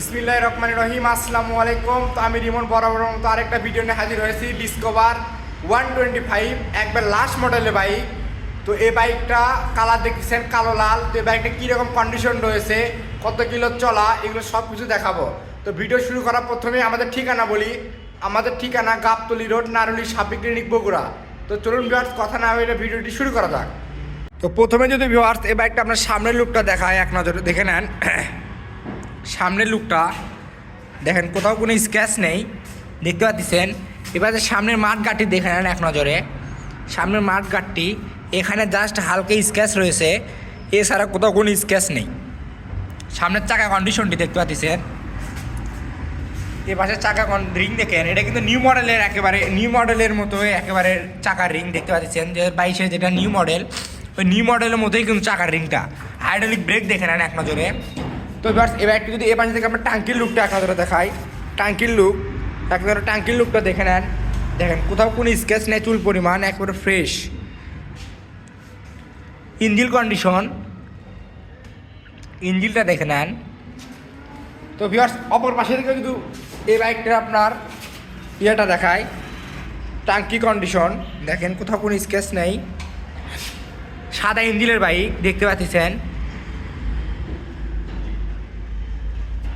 বিসমিল্লাহ রহমান রহিম, আসসালামু আলাইকুম। তো আমি রিমন বরাবর মতো আরেকটা ভিডিও নিয়ে হাজির হয়েছি ডিসকভার ওয়ান টোয়েন্টি ফাইভ একবার লাস্ট মডেলের বাইক তো এই বাইকটা কালার দেখতেছেন কালো লাল। তো এই বাইকটা কীরকম কন্ডিশন রয়েছে, কত কিলো চলা, এগুলো সব কিছু দেখাবো। তো ভিডিও শুরু করার প্রথমে আমাদের ঠিকানা বলি। আমাদের ঠিকানা গাবতলি রোড, নারুলি সাপি ক্লিনিক, বগুড়া। তো চলুন ভিউয়ার্স কথা না হলে ভিডিওটি শুরু করা যাক। তো প্রথমে যদি ভিউয়ার্স এই বাইকটা আপনার সামনের লুকটা দেখায়, এক নজরে দেখে নেন। সামনের লুকটা। দেখেন, কোথাও কোনো স্ক্র্যাচ নেই। দেখতে পাচ্ছেন? এবার সামনের মাঠ গাঠটি দেখে নেন এক নজরে। সামনের মাঠ গাঠটি এখানে জাস্ট হালকা স্ক্র্যাচ রয়েছে। এছাড়া কোথাও কোনো স্ক্র্যাচ নেই। সামনের চাকা কন্ডিশনটি দেখতে পাচ্ছেন? এ পাশে চাকা রিং দেখেন। এটা কিন্তু নিউ মডেলের একেবারে নিউ মডেলের মতো একেবারে চাকার রিং দেখতে পাচ্ছেন। যে বাইশে যেটা নিউ মডেল ওই নিউ মডেলের মতোই কিন্তু চাকার রিংটা হাইড্রোলিক ব্রেক দেখে নেন এক নজরে। তো এবার এবার একটু যদি এ পাশে থেকে আমরা টাঙ্কির লুকটা এক নজরে দেখাই। টাঙ্কির লুক এক নজরে টাঙ্কির লুকটা দেখে নেন। দেখেন, কোথাও কোনো স্কেচ নেই, চুল পরিমাণ, একেবারে ফ্রেশ ইঞ্জিল কন্ডিশন ইঞ্জিলটা দেখে নেন। তো ভিউয়ার্স অপর পাশে থেকে কিন্তু এই বাইকটা আপনার ইয়েটা দেখায়। টাঙ্কি কন্ডিশন দেখেন, কোথাও কোনো স্কেচ নেই। সাদা ইঞ্জিলের বাইক দেখতে পাচ্ছেন?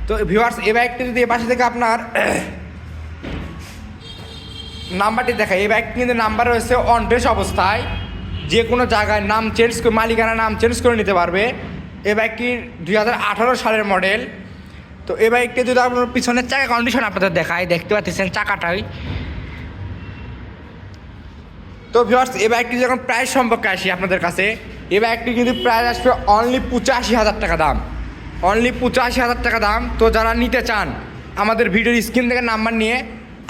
তো ভিউয়ার্স এ বাইকটা যদি এ পাশে থেকে আপনার নাম্বারটি দেখায় এই বাইকটি কিন্তু নাম্বার রয়েছে অন টেস্ট অবস্থায়। যে কোনো জায়গায় নাম চেঞ্জ করে, মালিকানা নাম চেঞ্জ করে নিতে পারবে। এ বাইকটি দুই হাজার আঠারো সালের মডেল তো এ বাইকটি যদি আপনার পিছনের চাকা কন্ডিশন আপনাদের দেখায় দেখতে পাচ্ছেন চাকাটাই। তো ভিউয়ার্স এ বাইকটি যখন প্রাইস সম্পর্কে আসি আপনাদের কাছে এ বাইকটি কিন্তু প্রাইস আসবে অনলি পঁচাশি হাজার টাকা দাম। অনলি পঁচাশি হাজার টাকা দাম। তো যারা নিতে চান, আমাদের ভিডিওর স্ক্রিন থেকে নাম্বার নিয়ে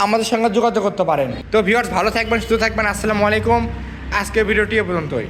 আমাদের সঙ্গে যোগাযোগ করতে পারেন। তো ভিউয়ার্স ভালো থাকবেন, সুস্থ থাকবেন, আসসালামু আলাইকুম। আজকের ভিডিওটি এ পর্যন্তই।